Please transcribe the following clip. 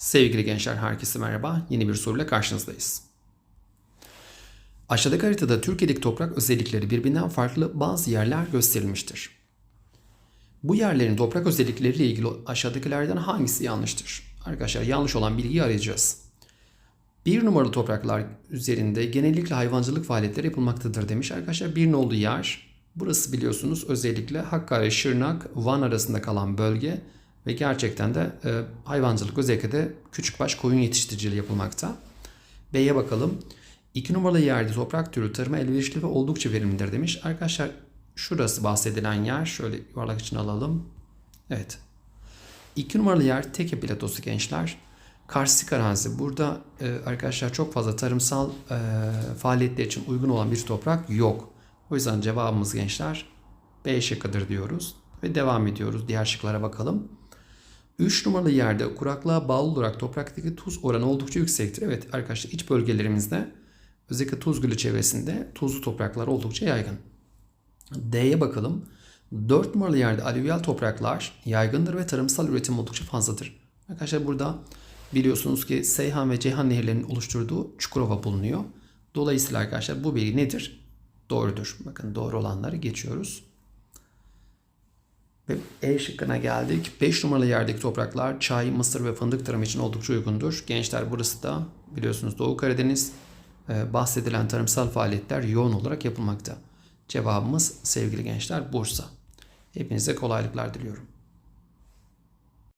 Sevgili gençler herkese merhaba. Yeni bir soruyla karşınızdayız. Aşağıdaki haritada Türkiye'deki toprak özellikleri birbirinden farklı bazı yerler gösterilmiştir. Bu yerlerin toprak özellikleriyle ilgili aşağıdakilerden hangisi yanlıştır? Arkadaşlar yanlış olan bilgiyi arayacağız. Bir numaralı topraklar üzerinde genellikle hayvancılık faaliyetleri yapılmaktadır demiş. Arkadaşlar bir nolu yer. Burası biliyorsunuz özellikle Hakkari, Şırnak, Van arasında kalan bölge ve gerçekten de e, hayvancılık özellikle de küçükbaş koyun yetiştiriciliği yapılmakta. B'ye bakalım. İki numaralı yerde toprak türü tarıma elverişli ve oldukça verimlidir demiş. Arkadaşlar şurası bahsedilen yer. Şöyle yuvarlak için alalım. Evet. İki numaralı yer Teke platosu gençler. Karstik arazi. Burada e, arkadaşlar çok fazla tarımsal e, faaliyetler için uygun olan bir toprak yok. O yüzden cevabımız gençler B şıkkıdır diyoruz. Ve devam ediyoruz. Diğer şıklara bakalım. 3 numaralı yerde kuraklığa bağlı olarak topraktaki tuz oranı oldukça yüksektir. Evet arkadaşlar iç bölgelerimizde özellikle Tuz Gölü çevresinde tuzlu topraklar oldukça yaygın. D'ye bakalım. 4 numaralı yerde alüvyal topraklar yaygındır ve tarımsal üretim oldukça fazladır. Arkadaşlar burada biliyorsunuz ki Seyhan ve Ceyhan nehirlerinin oluşturduğu Çukurova bulunuyor. Dolayısıyla arkadaşlar bu bilgi nedir? Doğrudur. Bakın doğru olanları geçiyoruz. E şıkkına geldik. 5 numaralı yerdeki topraklar çay, mısır ve fındık tarımı için oldukça uygundur. Gençler burası da biliyorsunuz Doğu Karadeniz e, bahsedilen tarımsal faaliyetler yoğun olarak yapılmakta. Cevabımız sevgili gençler Bursa. Hepinize kolaylıklar diliyorum.